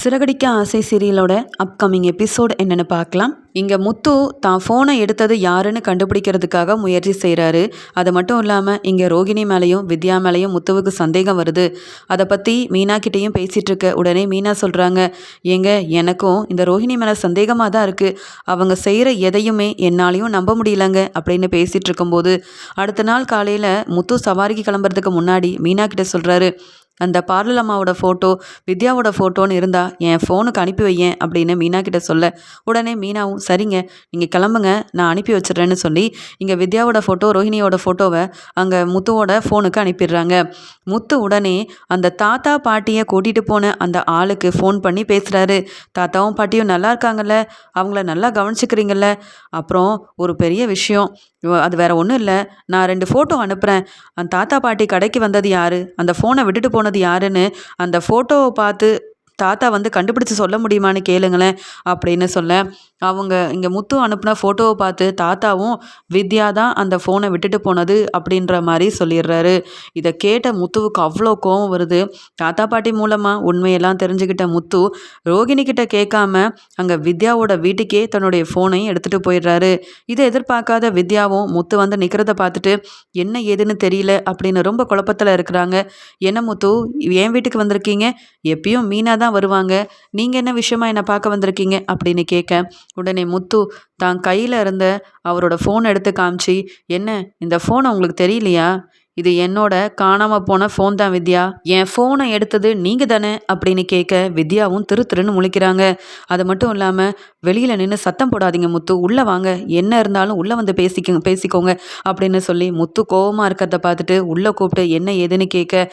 சிறகடிக்க ஆசை சீரியலோட upcoming episode என்னென்னு பார்க்கலாம். இங்கே முத்து தான் ஃபோனை எடுத்தது யாருன்னு கண்டுபிடிக்கிறதுக்காக முயற்சி செய்கிறாரு அது மட்டும் இல்லாமல் இங்கே ரோகிணி மேலேயும் வித்யா மேலேயும் முத்துவுக்கு சந்தேகம் வருது. அதை பற்றி மீனா கிட்டேயும் உடனே மீனா சொல்கிறாங்க ஏங்க எனக்கும் இந்த ரோஹிணி மேலே சந்தேகமாக தான் இருக்குது அவங்க செய்கிற எதையுமே என்னாலையும் நம்ப முடியலங்க அப்படின்னு பேசிகிட்டு இருக்கும்போது அடுத்த நாள் காலையில் முத்து சவாரிக்கு கிளம்புறதுக்கு முன்னாடி மீனா கிட்ட சொல்கிறாரு அந்த பார்லல் அம்மாவோட ஃபோட்டோ வித்யாவோட ஃபோட்டோன்னு இருந்தால் என் ஃபோனுக்கு அனுப்பி வையேன் அப்படின்னு மீனா கிட்ட சொல்ல. உடனே மீனாவும் சரிங்க நீங்கள் கிளம்புங்க நான் அனுப்பி வச்சிடுறேன்னு சொல்லி இங்கே வித்யாவோட ஃபோட்டோ ரோஹிணியோட ஃபோட்டோவை அங்கே முத்துவோட ஃபோனுக்கு அனுப்பிடுறாங்க. முத்து உடனே அந்த தாத்தா பாட்டியை கூட்டிகிட்டு போன அந்த ஆளுக்கு ஃபோன் பண்ணி பேசுகிறாரு தாத்தாவும் பாட்டியும் நல்லா இருக்காங்கல்ல அவங்கள நல்லா கவனிச்சுக்கிறீங்கல்ல. அப்புறம் ஒரு பெரிய விஷயம் அது வேற ஒன்றும் இல்லை நான் ரெண்டு ஃபோட்டோ அனுப்புகிறேன் அந்த தாத்தா பாட்டி கடைக்கு வந்தது யார்? அந்த ஃபோனை விட்டுட்டு போனது யாருன்னு அந்த ஃபோட்டோவை பார்த்து தாத்தா வந்து கண்டுபிடிச்சி சொல்ல முடியுமான்னு கேளுங்களேன் அப்படின்னு சொல்ல. அவங்க இங்கே முத்து அனுப்பின ஃபோட்டோவை பார்த்து தாத்தாவும் வித்யா தான் அந்த ஃபோனை விட்டுட்டு போனது அப்படின்ற மாதிரி சொல்லிடுறாரு. இதை கேட்ட முத்துவுக்கு அவ்வளோ கோவம் வருது. தாத்தா பாட்டி மூலமாக உண்மையெல்லாம் தெரிஞ்சுக்கிட்ட முத்து ரோகிணி கிட்ட கேட்காம அங்கே வித்யாவோட வீட்டுக்கே தன்னுடைய ஃபோனையும் எடுத்துகிட்டு போயிடுறாரு. இதை எதிர்பார்க்காத வித்யாவும் முத்து வந்து நிற்கிறத பார்த்துட்டு என்ன ஏதுன்னு தெரியல அப்படின்னு ரொம்ப குழப்பத்தில் இருக்கிறாங்க. என்ன முத்து என் வீட்டுக்கு வந்திருக்கீங்க? எப்பயும் மீனா தான் வருவாங்க. நீங்கள் என்ன விஷயமா என்னை பார்க்க வந்திருக்கீங்க? அப்படின்னு கேட்க உடனே முத்து தான் கையில் இருந்த அவரோட ஃபோன் எடுத்து காமிச்சு என்ன இந்த ஃபோன் உங்களுக்கு தெரியலையா? இது என்னோட காணாமல் போன ஃபோன் தான் வித்யா. என் ஃபோனை எடுத்தது நீங்கள் தானே? அப்படின்னு கேட்க வித்யாவும் திரு திருன்னு முழிக்கிறாங்க. அது மட்டும் இல்லாமல் வெளியில் நின்று சத்தம் போடாதீங்க முத்து. உள்ளே வாங்க. என்ன இருந்தாலும் உள்ளே வந்து பேசிக்க பேசிக்கோங்க அப்படின்னு சொல்லி முத்து கோவமாக இருக்கிறத பார்த்துட்டு உள்ளே கூப்பிட்டு என்ன ஏதுன்னு கேட்க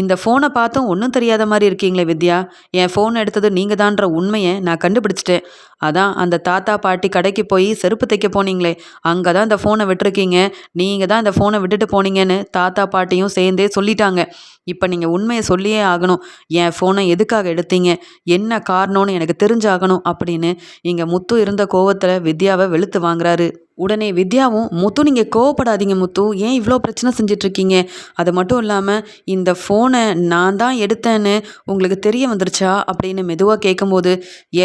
இந்த ஃபோனை பார்த்தும் ஒன்றும் தெரியாத மாதிரி இருக்கீங்களே வித்யா. என் ஃபோன் எடுத்தது நீங்கள் தான்ற உண்மையை நான் கண்டுபிடிச்சிட்டேன். அதான் அந்த தாத்தா பாட்டி கடைக்கு போய் செருப்பு தைக்க போனீங்களே. அங்கே தான் இந்த ஃபோனை விட்டுருக்கீங்க. நீங்கள் தான் இந்த ஃபோனை விட்டுட்டு போனீங்கன்னு தாத்தா பாட்டியும் சேர்ந்தே சொல்லிட்டாங்க. இப்போ நீங்கள் உண்மையை சொல்லியே ஆகணும். என் ஃபோனை எதுக்காக எடுத்தீங்க? என்ன காரணம்னு எனக்கு தெரிஞ்சாகணும் அப்படின்னு இங்கே முத்து இருந்த கோவத்தில் வித்யாவை வெளுத்து வாங்குறாரு. உடனே வித்யாவும் முத்து நீங்கள் கோவப்படாதீங்க முத்து. ஏன் இவ்வளோ பிரச்சனை செஞ்சிட்ருக்கீங்க? அது மட்டும் இல்லாமல் இந்த ஃபோனை நான் தான் எடுத்தேன்னு உங்களுக்கு தெரிய வந்துருச்சா? அப்படின்னு மெதுவாக கேட்கும்போது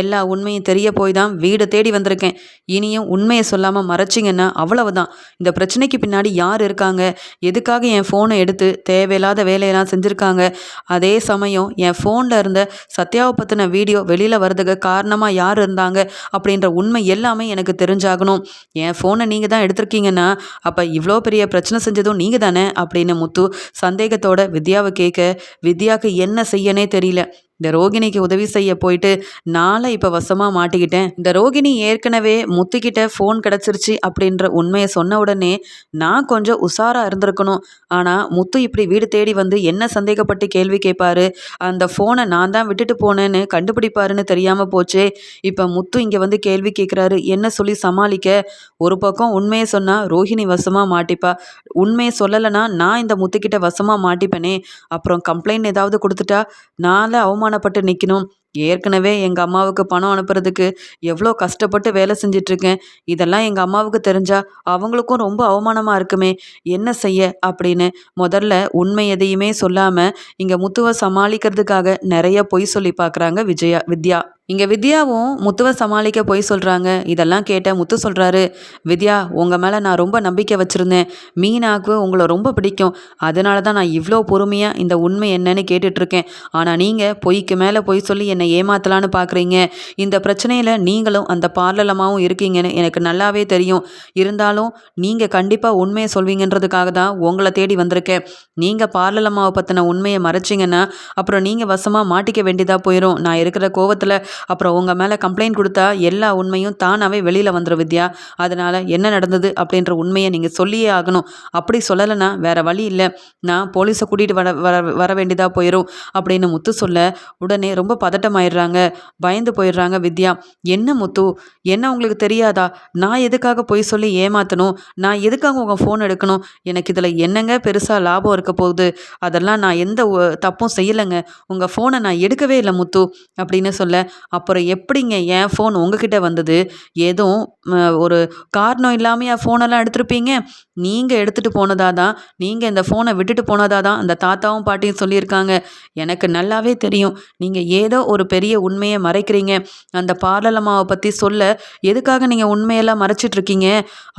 எல்லா உண்மையும் தெரிய போய் தான் வீடு தேடி வந்திருக்கேன். இனியும் உண்மையை சொல்லாமல் மறைச்சிங்கன்னா அவ்வளவுதான். இந்த பிரச்சனைக்கு பின்னாடி யார் இருக்காங்க? எதுக்காக என் ஃபோனை எடுத்து தேவையில்லாத வேலையெல்லாம் செஞ்சுருக்காங்க? அதே சமயம் என் ஃபோனில் இருந்த சத்யாவை பற்றின வீடியோ வெளியில் வர்றதுக்கு காரணமாக யார் இருந்தாங்க? அப்படின்ற உண்மை எல்லாமே எனக்கு தெரிஞ்சாகணும். என் ஃபோனை நீங்கள் தான் எடுத்திருக்கீங்கன்னா அப்போ இவ்வளோ பெரிய பிரச்சனை செஞ்சதும் நீங்கள் தானே அப்படின்னு முத்து சந்தேகத்தோட வித்யாவை கேட்க வித்யாவுக்கு என்ன செய்யனே தெரியல. இந்த ரோகிணிக்கு உதவி செய்ய போயிட்டு நாளை இப்போ வசமாக மாட்டிக்கிட்டேன். இந்த ரோகிணி ஏற்கனவே முத்துக்கிட்ட ஃபோன் கிடச்சிருச்சு அப்படின்ற உண்மையை சொன்ன உடனே நான் கொஞ்சம் உஷாராக இருந்திருக்கணும். ஆனால் முத்து இப்படி வீடு தேடி வந்து என்ன சந்தேகப்பட்டு கேள்வி கேட்பாரு? அந்த ஃபோனை நான் தான் விட்டுட்டு போனேன்னு கண்டுபிடிப்பாருன்னு தெரியாமல் போச்சே. இப்போ முத்து இங்கே வந்து கேள்வி கேட்குறாரு. என்ன சொல்லி சமாளிக்க? ஒரு பக்கம் உண்மையை சொன்னால் ரோஹிணி வசமாக மாட்டிப்பா. உண்மையை சொல்லலைன்னா நான் இந்த முத்துக்கிட்ட வசமாக மாட்டிப்பேனே. அப்புறம் கம்ப்ளைண்ட் ஏதாவது கொடுத்துட்டா நாளை அவமானப்பட்டு நிற்கணும் ஏற்கனவே எங்கள் அம்மாவுக்கு பணம் அனுப்புறதுக்கு எவ்வளோ கஷ்டப்பட்டு வேலை செஞ்சிட்ருக்கேன். இதெல்லாம் எங்கள் அம்மாவுக்கு தெரிஞ்சா அவங்களுக்கும் ரொம்ப அவமானமாக இருக்குமே. என்ன செய்ய அப்படின்னு முதல்ல உண்மை எதையுமே சொல்லாமல் இங்கே முத்துவை சமாளிக்கிறதுக்காக நிறைய பொய் சொல்லி பார்க்குறாங்க விஜயா வித்யா. இங்கே வித்யாவும் முத்துவை சமாளிக்க போய் சொல்கிறாங்க இதெல்லாம் கேட்ட முத்து சொல்கிறாரு வித்யா உங்கள் மேலே நான் ரொம்ப நம்பிக்கை வச்சுருந்தேன். மீனாக்கு உங்களை ரொம்ப பிடிக்கும். அதனால தான் நான் இவ்வளோ பொறுமையாக இந்த உண்மை என்னன்னு கேட்டுட்ருக்கேன். ஆனால் நீங்கள் பொய்க்கு மேலே பொய் சொல்லி என்னை ஏமாத்தலான்னு பார்க்குறீங்க இந்த பிரச்சனையில் நீங்களும் அந்த பார்லலமாகவும் இருக்கீங்கன்னு எனக்கு நல்லாவே தெரியும். இருந்தாலும் நீங்கள் கண்டிப்பாக உண்மையை சொல்வீங்கன்றதுக்காக தான் உங்களை தேடி வந்திருக்கேன். நீங்கள் பார்லலம்மாவை பற்றின உண்மையை மறைச்சிங்கன்னா அப்புறம் நீங்கள் வசமாக மாட்டிக்க வேண்டியதாக போயிடும் நான் இருக்கிற கோவத்தில் அப்புறம் உங்கள் மேலே கம்ப்ளைண்ட் கொடுத்தா எல்லா உண்மையும் தானாகவே வெளியில் வந்துடும் வித்யா. அதனால் என்ன நடந்தது அப்படின்ற உண்மையை நீங்கள் சொல்லியே ஆகணும். அப்படி சொல்லலைன்னா வேறு வழி இல்லை. நான் போலீஸை கூட்டிகிட்டு வர வர வர வேண்டியதாக போயிடும் அப்படின்னு முத்து சொல்ல உடனே ரொம்ப பதட்டமாயிடுறாங்க. பயந்து போயிடுறாங்க வித்யா. என்ன முத்து? என்ன உங்களுக்கு தெரியாதா? நான் எதுக்காக போய் சொல்லி ஏமாற்றணும் நான் எதுக்காக உங்கள் ஃபோன் எடுக்கணும்? எனக்கு இதில் என்னங்க பெருசாக லாபம் இருக்க போகுது? அதெல்லாம் நான் எந்த தப்பும் செய்யலைங்க. உங்கள் ஃபோனை நான் எடுக்கவே இல்லை முத்து அப்படின்னு சொல்ல அப்புறம் எப்படிங்க என் ஃபோன் உங்ககிட்ட வந்தது? எதுவும் ஒரு காரணம் இல்லாமல் என் ஃபோனெல்லாம் எடுத்திருப்பீங்க? நீங்கள் எடுத்துகிட்டு போனதாக தான் நீங்கள் இந்த ஃபோனை விட்டுட்டு போனதாக தான் அந்த தாத்தாவும் பாட்டியும் சொல்லியிருக்காங்க. எனக்கு நல்லாவே தெரியும். நீங்கள் ஏதோ ஒரு பெரிய உண்மையை மறைக்கிறீங்க. அந்த பார்லர் அம்மாவை பற்றி சொல்ல எதுக்காக நீங்கள் உண்மையெல்லாம் மறைச்சிட்டு இருக்கீங்க?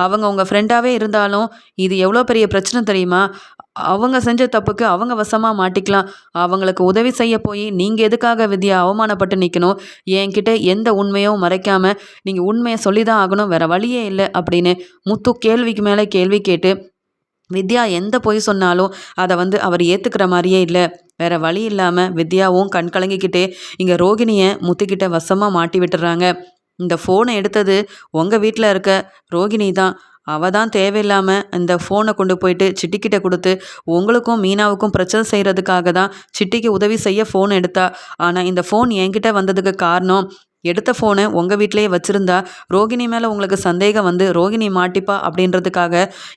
அவங்க உங்கள் ஃப்ரெண்டாகவே இருந்தாலும் இது எவ்வளோ பெரிய பிரச்சனை தெரியுமா? அவங்க செஞ்ச தப்புக்கு அவங்க வசமாக மாட்டிக்கலாம். அவங்களுக்கு உதவி செய்ய போய் நீங்கள் எதுக்காக வித்யா அவமானப்பட்டு நிற்கணும் என்கிட்ட எந்த உண்மையும் மறைக்காம நீங்கள் உண்மையை சொல்லி தான் ஆகணும் வேற வழியே இல்லை அப்படின்னு முத்து கேள்விக்கு மேலே கேள்வி கேட்டு வித்யா எந்த பொய் சொன்னாலும் அதை வந்து அவர் ஏற்றுக்கிற மாதிரியே இல்லை. வேற வழி இல்லாமல் வித்யாவும் கண் கலங்கிக்கிட்டே இங்கே ரோகிணியை முத்துக்கிட்ட வசமாக மாட்டி விட்டுறாங்க. இந்த ஃபோனை எடுத்தது உங்கள் வீட்டில் இருக்க ரோகிணி தான் அவள் தான் தேவையில்லாமல் இந்த ஃபோனை கொண்டு போயிட்டு சிட்டிக்கிட்ட கொடுத்து உங்களுக்கும் மீனாவுக்கும் பிரச்சனை செய்கிறதுக்காக தான் சிட்டிக்கு உதவி செய்ய ஃபோன் எடுத்தா. ஆனால் இந்த ஃபோன் என்கிட்ட வந்ததுக்கு காரணம் எடுத்த ஃபோனை உங்கள் வீட்டிலேயே வச்சுருந்தா ரோகிணி மேலே உங்களுக்கு சந்தேகம் வந்து ரோகிணி மாட்டிப்பா? அப்படின்றதுக்காக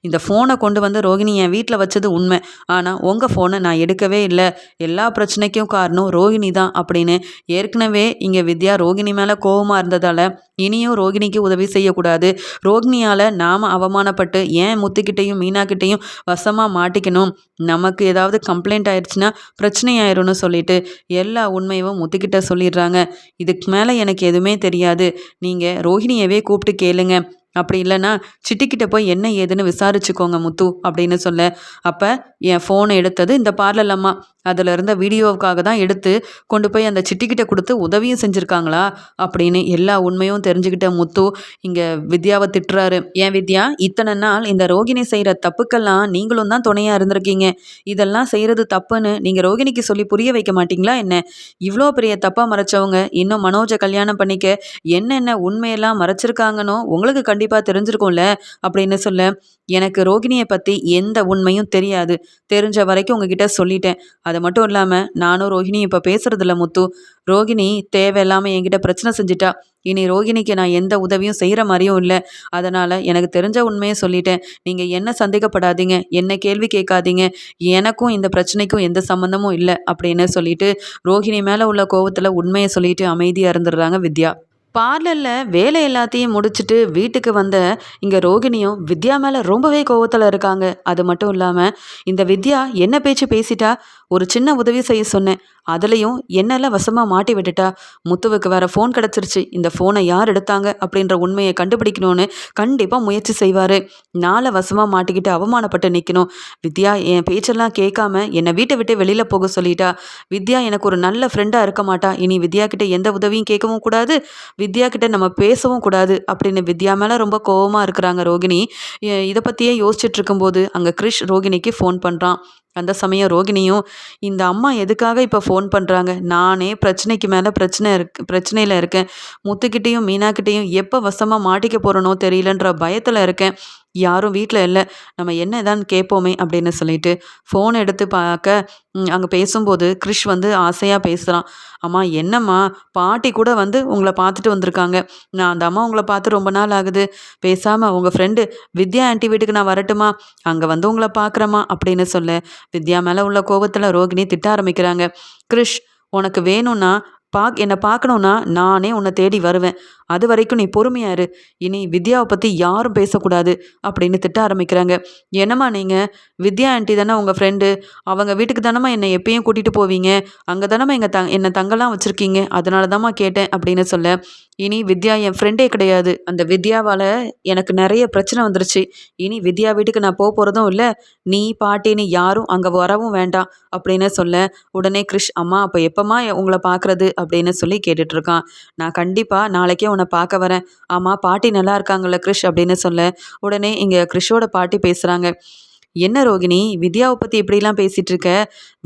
இந்த ஃபோனை கொண்டு வந்து ரோகிணி என் வீட்டில் வச்சது உண்மை. ஆனால் உங்கள் ஃபோனை நான் எடுக்கவே இல்லை. எல்லா பிரச்சனைக்கும் காரணம் ரோகிணி தான் அப்படின்னு ஏற்கனவே இங்கே வித்யா ரோகிணி மேலே கோபமாக இருந்ததால் இனியும் ரோகிணிக்கு உதவி செய்யக்கூடாது. ரோகிணியால் நாம் அவமானப்பட்டு ஏன் முத்துக்கிட்டையும் மீனாக்கிட்டையும் வசமாக மாட்டிக்கணும்? நமக்கு ஏதாவது கம்ப்ளைண்ட் ஆயிடுச்சுன்னா பிரச்சனை ஆயிரும்னு சொல்லிட்டு எல்லா உண்மையும் முத்துக்கிட்ட சொல்லிடுறாங்க. இதுக்கு மேலே எனக்கு எதுவுமே தெரியாது. நீங்கள் ரோஹிணியவே கூப்பிட்டு கேளுங்க. அப்படி இல்லைன்னா சிட்டிக்கிட்ட போய் என்ன ஏதுன்னு விசாரிச்சுக்கோங்க முத்து அப்படின்னு சொல்ல. அப்போ என் ஃபோனை எடுத்தது இந்த பார்லர் அம்மா. அதில் இருந்த வீடியோவுக்காக தான் எடுத்து கொண்டு போய் அந்த சிட்டிக்கிட்ட கொடுத்து உதவியும் செஞ்சுருக்காங்களா அப்படின்னு எல்லா உண்மையும் தெரிஞ்சுக்கிட்ட முத்து இங்கே வித்யாவை திட்டுறாரு. ஏன் வித்யா இத்தனை நாள் இந்த ரோகிணி செய்கிற தப்புக்கெல்லாம் நீங்களும் தான் துணையாக இருந்திருக்கீங்க. இதெல்லாம் செய்கிறது தப்புன்னு நீங்கள் ரோகிணிக்கு சொல்லி புரிய வைக்க மாட்டிங்களா என்ன? இவ்வளோ பெரிய தப்பாக மறைச்சவங்க இன்னும் மனோஜை கல்யாணம் பண்ணிக்க என்னென்ன உண்மையெல்லாம் மறைச்சிருக்காங்கன்னு உங்களுக்கு கண்டிப்பாக தெரிஞ்சிருக்கும்ல அப்படின்னு சொல்ல எனக்கு ரோகிணியை பற்றி எந்த உண்மையும் தெரியாது. தெரிஞ்ச வரைக்கும் உங்ககிட்ட சொல்லிட்டேன். அது மட்டும் இல்லாமல் நானும் ரோஹிணி இப்போ பேசுறதில்ல முத்து. ரோகிணி தேவையில்லாமல் என்கிட்ட பிரச்சனை செஞ்சிட்டா. இனி ரோகிணிக்கு நான் எந்த உதவியும் செய்கிற மாதிரியும் இல்லை. அதனால் எனக்கு தெரிஞ்ச உண்மையை சொல்லிட்டேன். நீங்கள் என்ன சந்தேகப்படாதீங்க. என்ன கேள்வி கேட்காதீங்க. எனக்கும் இந்த பிரச்சனைக்கும் எந்த சம்மந்தமும் இல்லை அப்படின்னு சொல்லிட்டு ரோஹிணி மேலே உள்ள கோவத்தில் உண்மையை சொல்லிட்டு அமைதியாக இருந்துடுறாங்க வித்யா. பார்லரில் வேலை எல்லாத்தையும் முடிச்சுட்டு வீட்டுக்கு வந்த இங்கே ரோகிணியும் வித்யா மேலே ரொம்பவே கோவத்தில் இருக்காங்க. அது மட்டும் இல்லாமல் இந்த வித்யா என்ன பேச்சு பேசிட்டா? ஒரு சின்ன உதவி செய்ய சொன்னேன். அதுலேயும் என்னெல்லாம் வசமாக மாட்டி விட்டுட்டா? முத்துவுக்கு வேற ஃபோன் கிடச்சிருச்சு. இந்த ஃபோனை யார் எடுத்தாங்க? அப்படின்ற உண்மையை கண்டுபிடிக்கணும்னு கண்டிப்பாக முயற்சி செய்வார். நாளை வசமாக மாட்டிக்கிட்டு அவமானப்பட்டு நிற்கணும் வித்யா என் பேச்செல்லாம் கேட்காம என்னை வீட்டை விட்டு வெளியில் போக சொல்லிட்டா. வித்யா எனக்கு ஒரு நல்ல ஃப்ரெண்டாக இருக்க மாட்டா. இனி வித்யா கிட்ட எந்த உதவியும் கேட்கவும் கூடாது. வித்யா கிட்ட நம்ம பேசவும் கூடாது. அப்படின்னு வித்யா மேலே ரொம்ப கோவமாக இருக்கிறாங்க ரோகிணி. இதை பற்றியே யோசிச்சுட்டு இருக்கும்போது அங்கே கிரிஷ் ரோகிணிக்கு ஃபோன் பண்ணுறான் அந்த சமயம் ரோகிணியும் இந்த அம்மா எதுக்காக இப்போ ஃபோன் பண்ணுறாங்க நானே பிரச்சனைக்கு மேலே பிரச்சனை இருக்கு பிரச்சனையில் இருக்கேன். முத்துக்கிட்டேயும் மீனாக்கிட்டேயும் எப்போ வசமாக மாட்டிக்க போகிறனோ தெரியலன்ற பயத்தில் இருக்கேன். யாரும் வீட்டில் இல்லை. நம்ம என்ன இதான்னு கேட்போமே அப்படின்னு சொல்லிட்டு ஃபோன் எடுத்து பார்க்க அங்கே பேசும்போது கிறிஷ் வந்து ஆசையாக பேசுகிறான் அம்மா என்னம்மா? பாட்டி கூட வந்து உங்களை பார்த்துட்டு வந்திருக்காங்க. நான் அந்த அம்மா உங்களை பார்த்து ரொம்ப நாள் ஆகுது. பேசாமல் உங்கள் ஃப்ரெண்டு வித்யா ஆண்டி வீட்டுக்கு நான் வரட்டுமா? அங்கே வந்து உங்களை பார்க்குறேம்மா அப்படின்னு சொல்ல வித்யா மேலே உள்ள கோபத்தில் ரோகிணி திட்ட ஆரம்பிக்கிறாங்க. கிறிஷ் உனக்கு வேணும்னா பா என்னை பார்க்கணுன்னா நானே உன்னை தேடி வருவேன். அது வரைக்கும் நீ பொறுமையா இரு. இனி வித்யாவை பற்றி யாரும் பேசக்கூடாது அப்படின்னு திட்ட ஆரம்பிக்கிறாங்க. என்னம்மா நீங்கள் வித்யா ஆண்டி தானே உங்கள் ஃப்ரெண்டு அவங்க வீட்டுக்கு தானம்மா என்னை எப்பயும் கூட்டிகிட்டு போவீங்க? அங்கே தானம்மா எங்கள் த என்னை தங்கலாம் வச்சுருக்கீங்க? அதனால தாம்மா கேட்டேன் அப்படின்னு சொல்ல இனி வித்யா என் ஃப்ரெண்டே கிடையாது. அந்த வித்யாவால் எனக்கு நிறைய பிரச்சனை வந்துருச்சு. இனி வித்யா வீட்டுக்கு நான் போக போகிறதும் இல்லை. நீ பாட்டின்னு யாரும் அங்கே வரவும் வேண்டாம் அப்படின்னு சொல்ல உடனே கிறிஷ் அம்மா அப்போ எப்போம்மா உங்களை பார்க்குறது? அப்படின்னு சொல்லி கேட்டுட்ருக்கான் நான் கண்டிப்பாக நாளைக்கே உன்னை பார்க்க வரேன். ஆமாம் பாட்டி நல்லா இருக்காங்கல்ல கிறிஷ் அப்படின்னு சொல்ல. உடனே இங்கே கிறிஷோட பாட்டி பேசுகிறாங்க என்ன ரோகிணி வித்யாவை பற்றி இப்படிலாம் பேசிகிட்டு இருக்க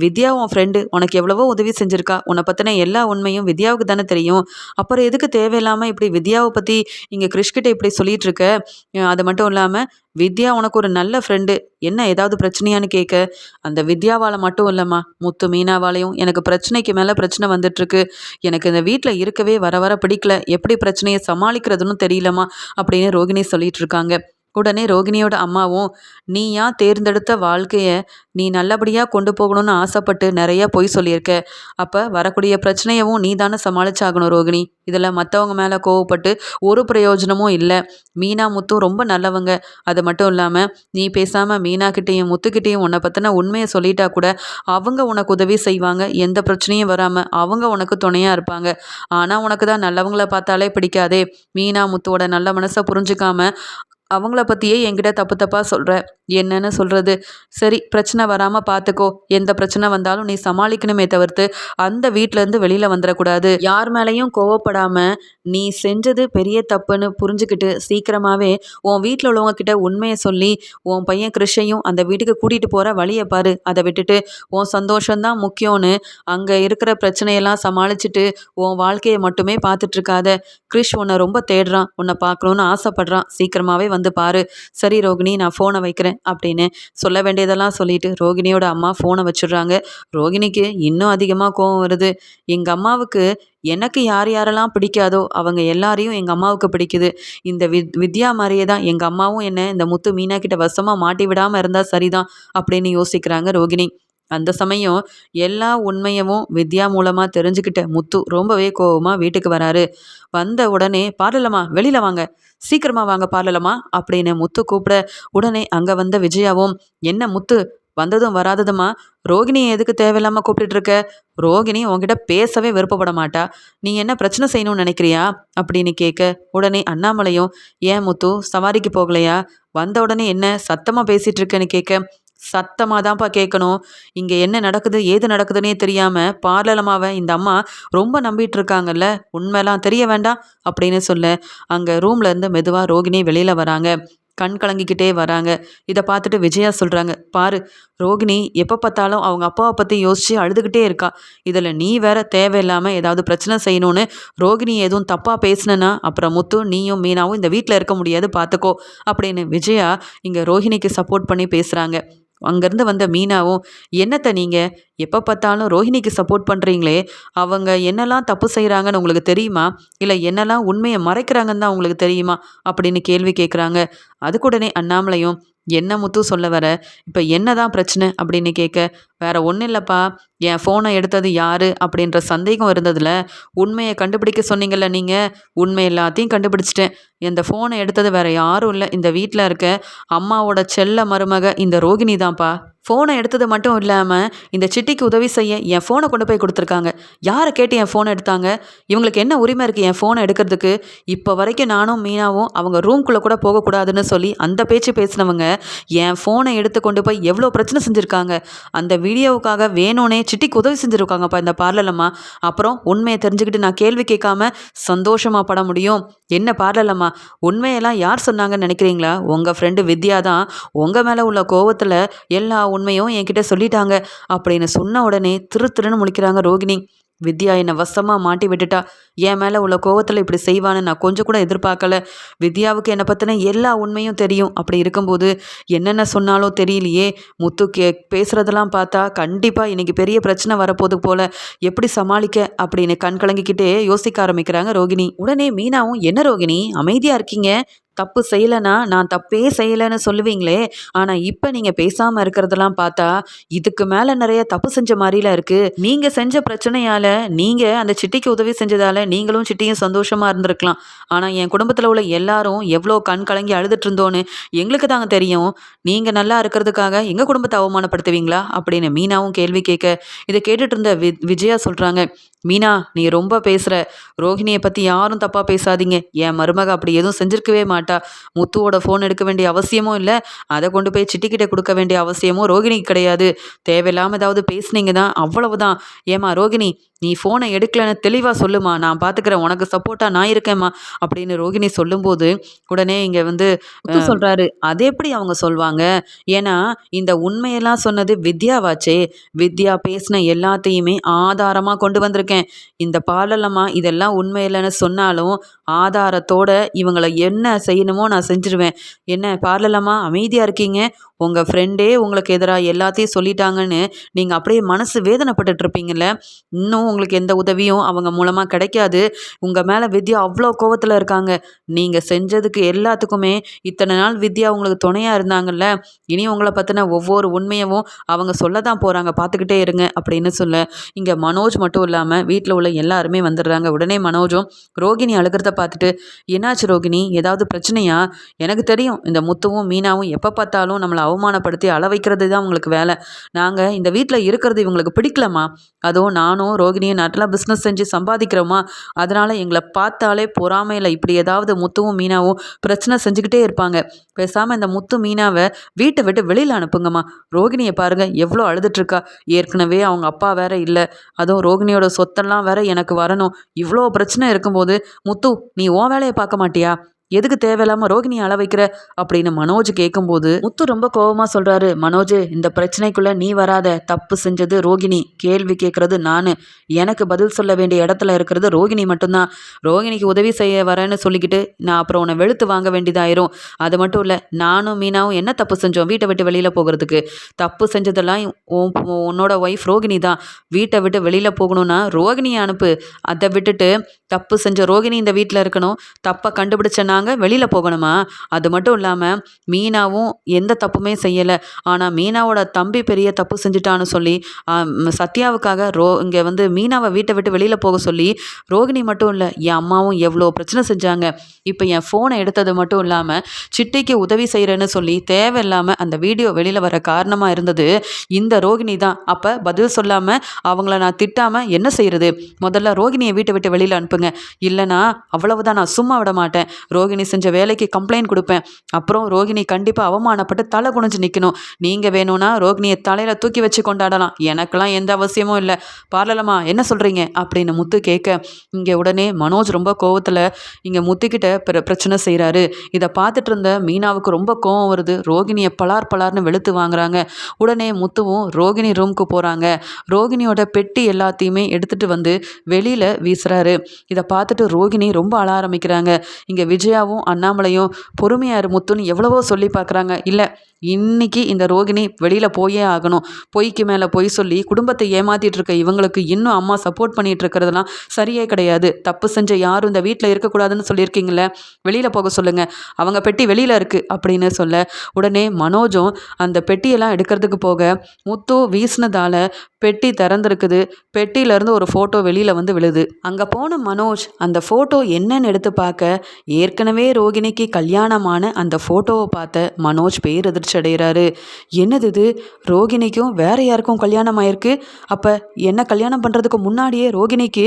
வித்யா உன் ஃப்ரெண்டு உனக்கு எவ்வளவோ உதவி செஞ்சுருக்கா? உன்னை பற்றின எல்லா உண்மையும் வித்யாவுக்கு தானே தெரியும். அப்புறம் எதுக்கு தேவையில்லாமல் இப்படி வித்யாவை பற்றி இங்கே கிறிஷ்கிட்ட இப்படி சொல்லிகிட்டு இருக்க அது மட்டும் இல்லாமல் வித்யா உனக்கு ஒரு நல்ல ஃப்ரெண்டு என்ன ஏதாவது பிரச்சனையான்னு கேட்க அந்த வித்யாவால் மட்டும் இல்லைம்மா முத்து மீனாவாலையும் எனக்கு பிரச்சனைக்கு மேலே பிரச்சனை வந்துட்டுருக்கு. எனக்கு இந்த வீட்டில் இருக்கவே வர வர பிடிக்கல. எப்படி பிரச்சனையை சமாளிக்கிறதுன்னு தெரியலம்மா அப்படின்னு ரோகிணி சொல்லிட்டு இருக்காங்க உடனே ரோகிணியோட அம்மாவும் நீயா தேர்ந்தெடுத்த வாழ்க்கையை நீ நல்லபடியாக கொண்டு போகணும்னு ஆசைப்பட்டு நிறைய பொய் சொல்லியிருக்க. அப்போ வரக்கூடிய பிரச்சனையவும் நீ தானே சமாளிச்சாகணும் ரோகிணி. இதில் மற்றவங்க மேலே கோவப்பட்டு ஒரு பிரயோஜனமும் இல்லை. மீனா முத்து ரொம்ப நல்லவங்க. அது மட்டும் இல்லாமல் நீ பேசாமல் மீனாக்கிட்டேயும் முத்துக்கிட்டேயும் உன்னை பற்றின உண்மையை சொல்லிட்டா கூட அவங்க உனக்கு உதவி செய்வாங்க. எந்த பிரச்சனையும் வராமல் அவங்க உனக்கு துணையாக இருப்பாங்க. ஆனால் உனக்கு தான் நல்லவங்கள பார்த்தாலே பிடிக்காதே. மீனா முத்துவோட நல்ல மனசை புரிஞ்சுக்காம அவங்கள பற்றியே என்கிட்ட தப்பு தப்பாக சொல்கிற என்னன்னு சொல்கிறது சரி பிரச்சனை வராமல் பார்த்துக்கோ எந்த பிரச்சனை வந்தாலும் நீ சமாளிக்கணுமே தவிர்த்து அந்த வீட்டிலேருந்து வெளியில் வந்துடக்கூடாது. யார் மேலேயும் கோவப்படாமல் நீ செஞ்சது பெரிய தப்புன்னு புரிஞ்சுக்கிட்டு சீக்கிரமாகவே உன் வீட்டில் உள்ளவங்க கிட்ட உண்மையை சொல்லி உன் பையன் கிருஷையும் அந்த வீட்டுக்கு கூட்டிகிட்டு போகிற வழியை பாரு. அதை விட்டுட்டு உன் சந்தோஷம்தான் முக்கியம்னு அங்கே இருக்கிற பிரச்சனையெல்லாம் சமாளிச்சுட்டு உன் வாழ்க்கையை மட்டுமே பார்த்துட்ருக்காத. கிறிஷ் உன்னை ரொம்ப தேடுறான். உன்னை பார்க்கணுன்னு ஆசைப்படுறான். சீக்கிரமாகவே வந்து பாரு. சரி ரோகிணி நான் ஃபோனை வைக்கிறேன். அப்படின்னு சொல்ல வேண்டியதெல்லாம் சொல்லிட்டு ரோகிணியோட அம்மா ஃபோனை வச்சிடுறாங்க. ரோகிணிக்கு இன்னும் அதிகமாக கோவம் வருது. எங்கள் அம்மாவுக்கு எனக்கு யார் யாரெல்லாம் பிடிக்காதோ அவங்க எல்லாரையும் எங்கள் அம்மாவுக்கு பிடிக்குது. இந்த வித் வித்யா மாதிரியே தான் எங்கள் அம்மாவும் என்ன இந்த முத்து மீனா கிட்ட வசமாக மாட்டி விடாமல் இருந்தால் சரிதான் அப்படின்னு யோசிக்கிறாங்க ரோகிணி. அந்த சமயம் எல்லா உண்மையவும் வித்யா மூலமாக தெரிஞ்சுக்கிட்ட முத்து ரொம்பவே கோவமாக வீட்டுக்கு வராரு. வந்த உடனே பார்லலம்மா வெளியில் வாங்க. சீக்கிரமாக வாங்க பார்லலம்மா அப்படின்னு முத்து கூப்பிட உடனே அங்கே வந்த விஜயாவும் என்ன முத்து வந்ததும் வராததுமா? ரோகிணியை எதுக்கு தேவையில்லாமல் கூப்பிட்டு இருக்க? ரோகிணி உங்ககிட்ட பேசவே விருப்பப்பட மாட்டா. நீ என்ன பிரச்சனை செய்யணும்னு நினைக்கிறியா? அப்படின்னு கேட்க உடனே அண்ணாமலையும் ஏன் முத்து சவாரிக்கு போகலையா? வந்த உடனே என்ன சத்தமாக பேசிகிட்டு இருக்கேன்னு கேட்க சத்தமாக தான்ப்பா கேட்கணும் இங்கே என்ன நடக்குது ஏது நடக்குதுன்னே தெரியாமல் பார்லலமாவை இந்த அம்மா ரொம்ப நம்பிட்டு இருக்காங்கல்ல உண்மைலாம் தெரிய வேண்டாம் அப்படின்னு சொல்ல. அங்கே ரூம்லேருந்து மெதுவாக ரோகிணி வெளியில் வராங்க. கண் கலங்கிக்கிட்டே வராங்க. இதை பார்த்துட்டு விஜயா சொல்கிறாங்க பாரு ரோகிணி எப்போ பார்த்தாலும் அவங்க அப்பாவை பற்றி யோசித்து அழுதுகிட்டே இருக்கா. இதில் நீ வேற தேவையில்லாமல் ஏதாவது பிரச்சனை செய்யணும்னு ரோகிணி எதுவும் தப்பாக பேசினா அப்புறம் முத்து நீயும் மீனாவும் இந்த வீட்டில் இருக்க முடியாது பார்த்துக்கோ அப்படின்னு விஜயா இங்கே ரோஹிணிக்கு சப்போர்ட் பண்ணி பேசுகிறாங்க அங்கேருந்து வந்த மீனாவும் என்னத்தை நீங்கள் எப்போ பார்த்தாலும் ரோஹிணிக்கு சப்போர்ட் பண்ணுறீங்களே அவங்க என்னெல்லாம் தப்பு செய்கிறாங்கன்னு உங்களுக்கு தெரியுமா? இல்லை என்னெல்லாம் உண்மையை மறைக்கிறாங்கன்னு தான் உங்களுக்கு தெரியுமா? அப்படின்னு கேள்வி கேட்குறாங்க. அதுக்குடனே அண்ணாமலையும் என்ன முத்து சொல்ல வர? இப்போ என்ன தான் பிரச்சனை அப்படின்னு கேட்க வேற ஒன்றும் இல்லைப்பா. என் ஃபோனை எடுத்தது யார்? அப்படின்ற சந்தேகம் இருந்ததில் உண்மையை கண்டுபிடிக்க சொன்னீங்கல்ல நீங்கள் உண்மை எல்லாத்தையும் கண்டுபிடிச்சிட்டேன். இந்த ஃபோனை எடுத்தது வேற யாரும் இல்லை. இந்த வீட்டில் இருக்க அம்மாவோட செல்ல மருமக இந்த ரோகிணி தான்ப்பா. ஃபோனை எடுத்தது மட்டும் இல்லாமல் இந்த சிட்டிக்கு உதவி செய்ய என் ஃபோனை கொண்டு போய் கொடுத்துருக்காங்க. யாரை கேட்டு என் ஃபோனை எடுத்தாங்க? இவங்களுக்கு என்ன உரிமை இருக்குது என் ஃபோனை எடுக்கிறதுக்கு? இப்போ வரைக்கும் நானும் மீனாவும் அவங்க ரூம்குள்ளே கூட போகக்கூடாதுன்னு சொல்லி அந்த பேச்சு பேசினவங்க என் ஃபோனை எடுத்து கொண்டு போய் எவ்வளோ பிரச்சனை செஞ்சுருக்காங்க? அந்த வீடியோவுக்காக வேணும்னே சிட்டிக்கு உதவி செஞ்சுருக்காங்கப்பா இந்த பார்லலம்மா. அப்புறம் உண்மையை தெரிஞ்சுக்கிட்டு நான் கேள்வி கேட்காம சந்தோஷமாக பட முடியும். என்ன பார்லலம்மா? உண்மையெல்லாம் யார் சொன்னாங்கன்னு நினைக்கிறீங்களா? உங்கள் ஃப்ரெண்டு வித்யா தான் உங்கள் மேலே உள்ள கோவத்தில் எல்லா உண்மையும் என்கிட்ட சொல்லிட்டாங்க. அப்படின்னு சொன்ன உடனே திரு திருன்னு முழிக்கிறாங்க ரோகிணி. வித்யா என்னை வசமாக மாட்டி விட்டுட்டா. என் மேலே உள்ள கோவத்தில் இப்படி செய்வான்னு நான் கொஞ்சம் கூட எதிர்பார்க்கல. வித்யாவுக்கு என்னை பற்றின எல்லா உண்மையும் தெரியும். அப்படி இருக்கும்போது என்னென்ன சொன்னாலும் தெரியலையே. முத்து கே பேசுகிறதெல்லாம் பார்த்தா கண்டிப்பாக இன்றைக்கி பெரிய பிரச்சனை வரப்போது போல். எப்படி சமாளிக்க? அப்படின்னு கண் கலங்கிக்கிட்டே யோசிக்க ஆரம்பிக்கிறாங்க ரோகிணி. உடனே மீனாவும் என்ன ரோகிணி? அமைதியாக இருக்கீங்க? தப்பு செய்யலைன்னா நான் தப்பே செய்யலைன்னு சொல்லுவீங்களே. ஆனால் இப்போ நீங்கள் பேசாமல் இருக்கிறதெல்லாம் பார்த்தா இதுக்கு மேலே நிறைய தப்பு செஞ்ச மாதிரிலாம் இருக்குது நீங்கள் செஞ்ச பிரச்சனையால் நீங்கள் அந்த சிட்டிக்கு உதவி செஞ்சதால் நீங்களும் சிட்டியும் சந்தோஷமாக இருந்திருக்கலாம். ஆனால் என் குடும்பத்தில் உள்ள எல்லாரும் எவ்வளோ கண் கலங்கி அழுதுட்டு இருந்தோன்னு எங்களுக்கு தாங்க தெரியும். நீங்கள் நல்லா இருக்கிறதுக்காக எங்கள் குடும்பத்தை அவமானப்படுத்துவீங்களா? அப்படின்னு மீனாவும் கேள்வி கேட்க இதை கேட்டுட்டு இருந்த வி விஜயா சொல்கிறாங்க மீனா நீ ரொம்ப பேசுகிற ரோஹிணியை பற்றி யாரும் தப்பாக பேசாதீங்க. என் மருமக அப்படி எதுவும் செஞ்சிருக்கவே மாட்டா. முத்துவோட ஃபோன் எடுக்க வேண்டிய அவசியமும் இல்லை. அதை கொண்டு போய் சிட்டிக்கிட்ட கொடுக்க வேண்டிய அவசியமும் ரோகிணிக்கு கிடையாது. தேவையில்லாமல் ஏதாவது பேசுனீங்க தான் அவ்வளவுதான். ஏமா ரோகிணி நீ ஃபோனை எடுக்கலன்னு தெளிவாக சொல்லுமா. நான் பார்த்துக்கிறேன் உனக்கு சப்போர்ட்டாக நான் இருக்கேம்மா அப்படின்னு ரோகிணி சொல்லும்போது உடனே இங்கே வந்து சொல்கிறாரு அது எப்படி அவங்க சொல்லுவாங்க ஏன்னா இந்த உண்மையெல்லாம் சொன்னது வித்யாவாச்சே. வித்யா பேசின எல்லாத்தையுமே ஆதாரமாக கொண்டு வந்திருக்கேன். இந்த பாலலம்மா இதெல்லாம் உண்மை இல்லைன்னு சொன்னாலும் ஆதாரத்தோட இவங்களை என்ன செய்யணுமோ நான் செஞ்சிருவேன். என்ன பார்லலம்மா அமைதியாக இருக்கீங்க? உங்கள் ஃப்ரெண்டே உங்களுக்கு எதிராக எல்லாத்தையும் சொல்லிட்டாங்கன்னு நீங்கள் அப்படியே மனசு வேதனைப்பட்டுட்டு இருப்பீங்கள்ல இன்னும் உங்களுக்கு எந்த உதவியும் அவங்க மூலமாக கிடைக்காது. உங்கள் மேலே வித்யா அவ்வளோ கோவத்தில் இருக்காங்க. நீங்கள் செஞ்சதுக்கு எல்லாத்துக்குமே இத்தனை நாள் வித்யா உங்களுக்கு துணையாக இருந்தாங்கல்ல? இனி உங்களை பற்றின ஒவ்வொரு உண்மையவும் அவங்க சொல்ல தான் போகிறாங்க பார்த்துக்கிட்டே இருங்க அப்படின்னு சொல்ல. இங்கே மனோஜ் மட்டும் இல்லாமல் வீட்டில் உள்ள எல்லாருமே வந்துடுறாங்க. உடனே மனோஜும் ரோகிணி அழுகிறத பார்த்துட்டு என்னாச்சு ரோகிணி? ஏதாவது பிரச்சனையா? எனக்கு தெரியும். இந்த முத்துவும் மீனாவும் எப்போ பார்த்தாலும் நம்மளை அவமானப்படுத்தி அள வைக்கிறது தான் உங்களுக்கு வேலை. நாங்கள் இந்த வீட்டில் இருக்கிறது இவங்களுக்கு பிடிக்கலம்மா. அதுவும் நானும் ரோகிணியும் நட்டெல்லாம் பிஸ்னஸ் செஞ்சு சம்பாதிக்கிறோமா. அதனால் எங்களை பார்த்தாலே பொறாமையில் இப்படி ஏதாவது முத்துவும் மீனாவும் பிரச்சனை செஞ்சுக்கிட்டே இருப்பாங்க. பேசாமல் இந்த முத்து மீனாவை வீட்டை விட்டு வெளியில் அனுப்புங்கம்மா. ரோகிணியை பாருங்கள் எவ்வளோ அழுதுட்ருக்கா ஏற்கனவே அவங்க அப்பா வேற இல்லை. அதுவும் ரோகிணியோட சொத்தெல்லாம் வேற எனக்கு வரணும். இவ்வளோ பிரச்சனை இருக்கும்போது முத்து நீ ஓ வேலையை பார்க்க மாட்டியா? எதுக்கு தேவையில்லாம ரோகிணி அள வைக்கிற அப்படின்னு மனோஜ் கேட்கும்போது முத்து ரொம்ப கோவமா சொல்றாரு மனோஜ் இந்த பிரச்சனைக்குள்ள நீ வராத. தப்பு செஞ்சது ரோகிணி. கேள்வி கேட்கறது நானு. எனக்கு பதில் சொல்ல வேண்டிய இடத்துல இருக்கிறது ரோகிணி மட்டும்தான். ரோகிணிக்கு உதவி செய்ய வரேன்னு சொல்லிக்கிட்டு நான் அப்புறம் உன்னை வெளுத்து வாங்க வேண்டியதாயிரும். அது மட்டும் இல்லை நானும் மீனாவும் என்ன தப்பு செஞ்சோம்? வீட்டை விட்டு வெளியில் போகிறதுக்கு. தப்பு செஞ்சதெல்லாம் உன் உன்னோட ஒய்ஃப் ரோகிணி தான். வீட்டை விட்டு வெளியில் போகணும்னா ரோகிணியை அனுப்பு. அதை விட்டுட்டு தப்பு செஞ்ச ரோகிணி இந்த வீட்டில் இருக்கணும். தப்பை கண்டுபிடிச்சனா நாங்கள் வெளியில் போகணுமா? அது மட்டும் இல்லாமல் மீனாவும் எந்த தப்புமே செய்யலை. ஆனால் மீனாவோட தம்பி பெரிய தப்பு செஞ்சுட்டான்னு சொல்லி சத்யாவுக்காக ரோ இங்கே வந்து மீனாவை வீட்டை விட்டு வெளியில் போக சொல்லி ரோகிணி மட்டும் இல்லை என் அம்மாவும் எவ்வளோ பிரச்சனை செஞ்சாங்க. இப்போ என் ஃபோனை எடுத்தது மட்டும் இல்லாமல் சிட்டிக்கு உதவி செய்கிறேன்னு சொல்லி தேவையில்லாமல் அந்த வீடியோ வெளியில் வர காரணமாக இருந்தது. இந்த ரோகிணி தான். அப்போ பதில் சொல்லாமல் அவங்கள நான் திட்டாமல் என்ன செய்கிறது முதல்ல ரோகிணியை வீட்டை விட்டு வெளியில் அனுப்புங்க. இல்லைனா அவ்வளவுதான் நான் சும்மா விட மாட்டேன். ரோ ரோகிணி செஞ்ச வேலைக்கு கம்ப்ளைண்ட் கொடுப்பேன். அப்புறம் ரோகிணி கண்டிப்பாக அவமானப்பட்டு தலை குனிஞ்சு நிற்கணும் நீங்கள் வேணும்னா ரோகிணியை தலையில் தூக்கி வச்சு கொண்டாடலாம். எனக்கெல்லாம் எந்த அவசியமும் இல்லை. பார்லலம்மா என்ன சொல்கிறீங்க அப்படின்னு முத்து கேட்க இங்கே உடனே மனோஜ் ரொம்ப கோவத்தில் இங்கே முத்துக்கிட்ட பிற பிரச்சனை செய்கிறாரு இதை பார்த்துட்டு இருந்த மீனாவுக்கு ரொம்ப கோவம் வருது. ரோகிணியை பலார் பலார்னு வெளுத்து வாங்குறாங்க. உடனே முத்துவும் ரோகிணி ரூம்க்கு போகிறாங்க ரோகிணியோட பெட்டி எல்லாத்தையுமே எடுத்துகிட்டு வந்து வெளியில் வீசுகிறாரு இதை பார்த்துட்டு ரோகிணி ரொம்ப அழ ஆரம்பிக்கிறாங்க. இங்கே விஜயாவும் அண்ணாமலையும் பொறுமையார் முத்துன்னு எவ்வளவோ சொல்லி பார்க்குறாங்க. இல்லை இன்னைக்கு இந்த ரோகிணி வெளியில் போயே ஆகணும். பொய்க்கு மேலே பொய் சொல்லி குடும்பத்தை ஏமாற்றிட்டு இருக்க இவங்களுக்கு இன்னும் அம்மா சப்போர்ட் பண்ணிட்டு இருக்கிறதுலாம் சரியே கிடையாது. தப்பு செஞ்ச யாரும் இந்த வீட்டில் இருக்கக்கூடாதுன்னு சொல்லியிருக்கீங்களே வெளியில் போக சொல்லுங்கள் அவங்க பெட்டி வெளியில் இருக்குது அப்படின்னு சொல்ல உடனே மனோஜும் அந்த பெட்டியெல்லாம் எடுக்கிறதுக்கு போக முத்து வீசினதால பெட்டி திறந்துருக்குது. பெட்டியிலேருந்து ஒரு ஃபோட்டோ வெளியில் வந்து விழுது. அங்கே போன மனோஜ் அந்த ஃபோட்டோ என்னன்னு எடுத்து பார்க்க ஏற்கனவே ரோகிணிக்கு கல்யாணமான அந்த ஃபோட்டோவை பார்த்த மனோஜ் பேர் அதிர்ச்சி அடைகிறாரு. என்னது இது? ரோகிணிக்கும் வேற யாருக்கும் கல்யாணம் ஆயிருக்கு? அப்போ என்ன கல்யாணம் பண்ணுறதுக்கு முன்னாடியே ரோகிணிக்கு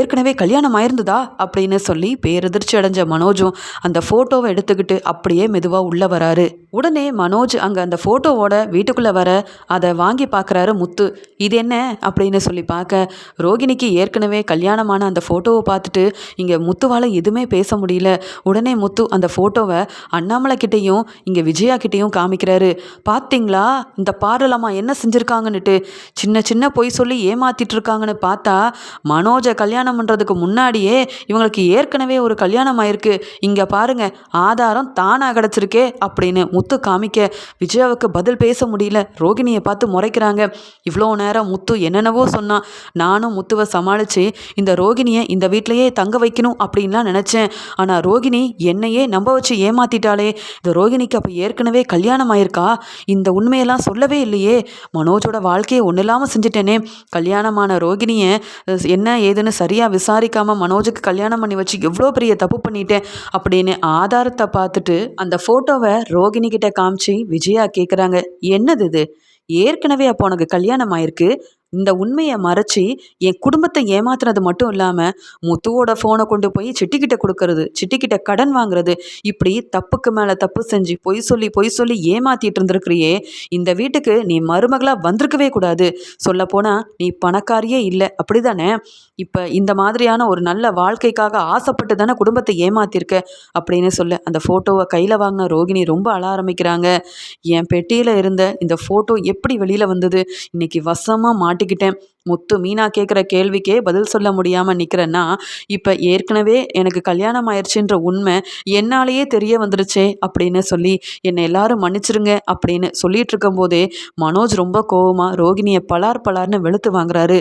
ஏற்கனவே கல்யாணம் ஆயிருந்ததா? அப்படின்னு சொல்லி பேரதிர்ச்சி அடைஞ்ச மனோஜும் அந்த ஃபோட்டோவை எடுத்துக்கிட்டு அப்படியே மெதுவாக உள்ளே வராரு. உடனே மனோஜ் அங்கே அந்த ஃபோட்டோவோட வீட்டுக்குள்ளே வர அதை வாங்கி பார்க்குறாரு முத்து இது என்ன? அப்படின்னு சொல்லி பார்க்க ரோகிணிக்கு ஏற்கனவே கல்யாணமான அந்த ஃபோட்டோவை பார்த்துட்டு இங்கே முத்துவால் எதுவுமே பேச முடியல. உடனே முத்து அந்த ஃபோட்டோவை அண்ணாமலை கிட்டேயும் இங்கே விஜயா கிட்டேயும் காமிக்கிறாரு. பார்த்தீங்களா இந்த பாரலம்மா என்ன செஞ்சுருக்காங்கன்னுட்டு. சின்ன சின்ன பொய் சொல்லி ஏமாத்திட்டு இருக்காங்கன்னு பார்த்தா மனோஜை கல்யாணம் பண்ணுறதுக்கு முன்னாடியே இவங்களுக்கு ஏற்கனவே ஒரு கல்யாணம் ஆயிருக்கு. இங்கே பாருங்க ஆதாரம் தானாக கிடச்சிருக்கே அப்படின்னு முத்து காமிக்க விஜயாவுக்கு பதில் பேச முடியல. ரோகிணியை பார்த்து முறைக்கிறாங்க. இவ்வளோ நேரம் முத்து என்னென்னவோ சொன்னான் நானும் முத்துவை சமாளித்து இந்த ரோகிணியை இந்த வீட்டிலையே தங்க வைக்கணும் அப்படின்லாம் நினச்சேன். ஆனால் ரோகிணி என்னையே நம்ப வச்சு ஏமாத்திட்டாளே. இந்த ரோகிணிக்கு அப்போ ஏற்கனவே கல்யாணம் ஆயிருக்கா? இந்த உண்மையெல்லாம் சொல்லவே இல்லையே. மனோஜோட வாழ்க்கையை ஒன்றும் இல்லாமல் செஞ்சுட்டேனே. கல்யாணமான ரோகிணியை என்ன ஏதுன்னு சரியாக விசாரிக்காமல் மனோஜுக்கு கல்யாணம் பண்ணி வச்சு எவ்வளோ பெரிய தப்பு பண்ணிட்டேன் அப்படின்னு ஆதாரத்தை பார்த்துட்டு அந்த ஃபோட்டோவை ரோகிணி கிட்ட காமிச்சு விஜயா கேட்குறாங்க என்னது இது? ஏற்கனவே அப்போ உனக்கு கல்யாணம் ஆயிருக்கு. இந்த உண்மையை மறைச்சி என் குடும்பத்தை ஏமாத்துறது மட்டும் இல்லாமல் முத்துவோட ஃபோனை கொண்டு போய் சிட்டிக்கிட்ட கொடுக்கறது சிட்டிக்கிட்ட கடன் வாங்குறது இப்படி தப்புக்கு மேலே தப்பு செஞ்சு பொய் சொல்லி பொய் சொல்லி ஏமாத்திட்டு இருந்திருக்கிறியே இந்த வீட்டுக்கு நீ மருமகளாக வந்திருக்கவே கூடாது. சொல்லப்போனால் நீ பணக்காரியே இல்லை அப்படி தானே இப்போ இந்த மாதிரியான ஒரு நல்ல வாழ்க்கைக்காக ஆசைப்பட்டு தானே குடும்பத்தை ஏமாத்திருக்க? அப்படின்னு சொல்ல. அந்த ஃபோட்டோவை கையில் வாங்கின ரோகிணி ரொம்ப அழ ஆரம்பிக்கிறாங்க. என் பெட்டியில் இருந்த இந்த ஃபோட்டோ எப்படி வெளியில் வந்தது? இன்னைக்கு வசமாக மாட்டி மாட்டிக்கிட்டேன். முத்து மீனா கேட்குற கேள்விக்கே பதில் சொல்ல முடியாமல் நிற்கிறேன்னா இப்போ ஏற்கனவே எனக்கு கல்யாணம் ஆயிடுச்சுன்ற உண்மை என்னாலேயே தெரிய வந்துருச்சே அப்படின்னு சொல்லி என்னை எல்லாரும் மன்னிச்சிருங்க அப்படின்னு சொல்லிட்டு இருக்கும்போதே மனோஜ் ரொம்ப கோவமாக ரோகிணியை பலார் பலார்னு வெளுத்து வாங்குறாரு.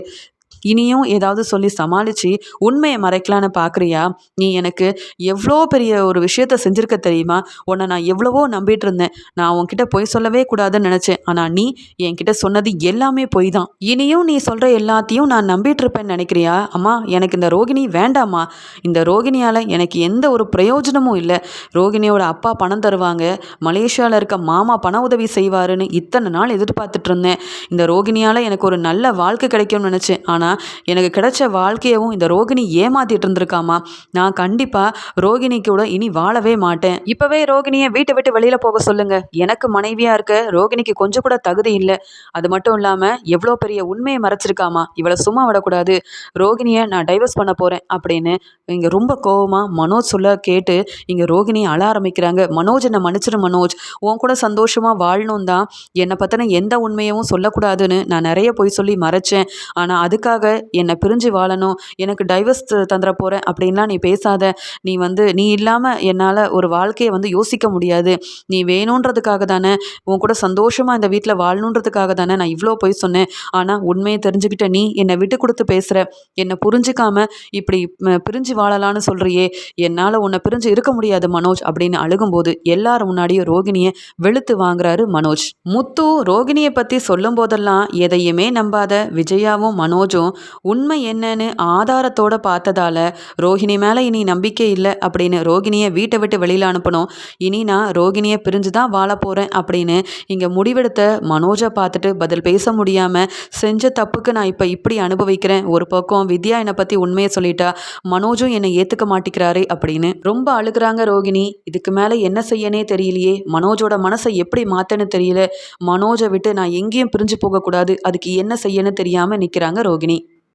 இனியும் ஏதாவது சொல்லி சமாளித்து உண்மையை மறைக்கலான்னு பார்க்குறியா நீ எனக்கு எவ்வளோ பெரிய ஒரு விஷயத்த செஞ்சுருக்க தெரியுமா? உன்னை நான் எவ்வளவோ நம்பிட்டு இருந்தேன். நான் உன்கிட்ட பொய் சொல்லவே கூடாதுன்னு நினச்சேன். ஆனால் நீ என்கிட்ட சொன்னது எல்லாமே பொய் தான் இனியும் நீ சொல்கிற எல்லாத்தையும் நான் நம்பிட்டு இருப்பேன்னு நினைக்கிறியா? அம்மா எனக்கு இந்த ரோகிணி வேண்டாம்மா. இந்த ரோகிணியால் எனக்கு எந்த ஒரு பிரயோஜனமும் இல்லை. ரோகிணியோட அப்பா பணம் தருவாங்க. மலேசியாவில் இருக்க மாமா பண உதவி செய்வாருன்னு இத்தனை நாள் எதிர்பார்த்துட்டு இருந்தேன். இந்த ரோகிணியால் எனக்கு ஒரு நல்ல வாழ்க்கை கிடைக்கும்னு நினச்சேன். ஆனால் எனக்கு கிடைச்ச வாழ்க்கையவும் இந்த ரோகிணி ஏமாத்திட்டு இருந்திருக்காமா? நான் கண்டிப்பாக ரோகிணி கூட இனி வாழவே மாட்டேன். இப்போவே ரோகிணியை வீட்டை விட்டு வெளியில் போக சொல்லுங்க. எனக்கு மனைவியாக இருக்க ரோகிணிக்கு கொஞ்சம் கூட தகுதி இல்லை. அது மட்டும் இல்லாமல் எவ்வளோ பெரிய உண்மையை மறைச்சிருக்காமா? இவளை சும்மா விடக்கூடாது. ரோகிணியை நான் டைவர்ஸ் பண்ண போகிறேன் அப்படின்னு இங்கே ரொம்ப கோவமாக மனோஜ் சொல்ல கேட்டு இங்கே ரோகிணி அழ ஆரம்பிக்கிறாங்க. மனோஜ் என்னை மன்னிச்சிரு மனோஜ். உன் கூட சந்தோஷமாக வாழணும் தான் என்னை பற்றின எந்த உண்மையவும் சொல்லக்கூடாதுன்னு நான் நிறைய பொய் சொல்லி மறைச்சேன். ஆனால் அதுக்காக என்னை பிரிஞ்சு வாழணும். எனக்கு டைவர்ஸ் தந்துட போகிறேன் அப்படின்லாம் நீ பேசாத. நீ வந்து நீ இல்லாமல் என்னால் ஒரு வாழ்க்கையை வந்து யோசிக்க முடியாது. நீ வேணுன்றதுக்காக தானே உன் கூட சந்தோஷமாக இந்த வீட்டில் வாழணுன்றதுக்காக தானே நான் இவ்வளோ பொய் சொன்னேன். ஆனால் உண்மையை தெரிஞ்சுக்கிட்ட நீ என்னை விட்டு கொடுத்து பேசுகிற என்னை புரிஞ்சிக்காம இப்படி பிரிஞ்சு வாழலான்னு சொல்கிறியே என்னால் உன்னை பிரிஞ்சு இருக்க முடியாது மனோஜ் அப்படின்னு அழுகும்போது எல்லாரும் முன்னாடியும் ரோகிணியை வெளுத்து வாங்குறாரு மனோஜ். முத்து ரோகிணியை பற்றி சொல்லும் போதெல்லாம் எதையுமே நம்பாத விஜயாவும் மனோஜும் உண்மை என்னன்னு ஆதாரத்தோட பார்த்ததால ரோகிணி மேலே இனி நம்பிக்கை இல்லை அப்படின்னு ரோகிணியை வீட்டை விட்டு வெளியில் அனுப்பணும். இனி நான் ரோகிணியை பிரிஞ்சு தான் வாழ போகிறேன் அப்படின்னு இங்கே முடிவெடுத்த மனோஜை பார்த்துட்டு பதில் பேச முடியாமல் செஞ்ச தப்புக்கு நான் இப்போ இப்படி அனுபவிக்கிறேன். ஒரு பக்கம் வித்யா என்னை பற்றி உண்மையை சொல்லிட்டா மனோஜும் என்னை ஏற்றுக்க மாட்டேங்கிறாரு அப்படின்னு ரொம்ப அழுகுறாங்க ரோகிணி இதுக்கு மேலே என்ன செய்யனே தெரியலையே. மனோஜோட மனசை எப்படி மாற்றன்னு தெரியல. மனோஜை விட்டு நான் எங்கேயும் பிரிஞ்சு போகக்கூடாது. அதுக்கு என்ன செய்யன்னு தெரியாமல் நிற்கிறாங்க ரோகிணி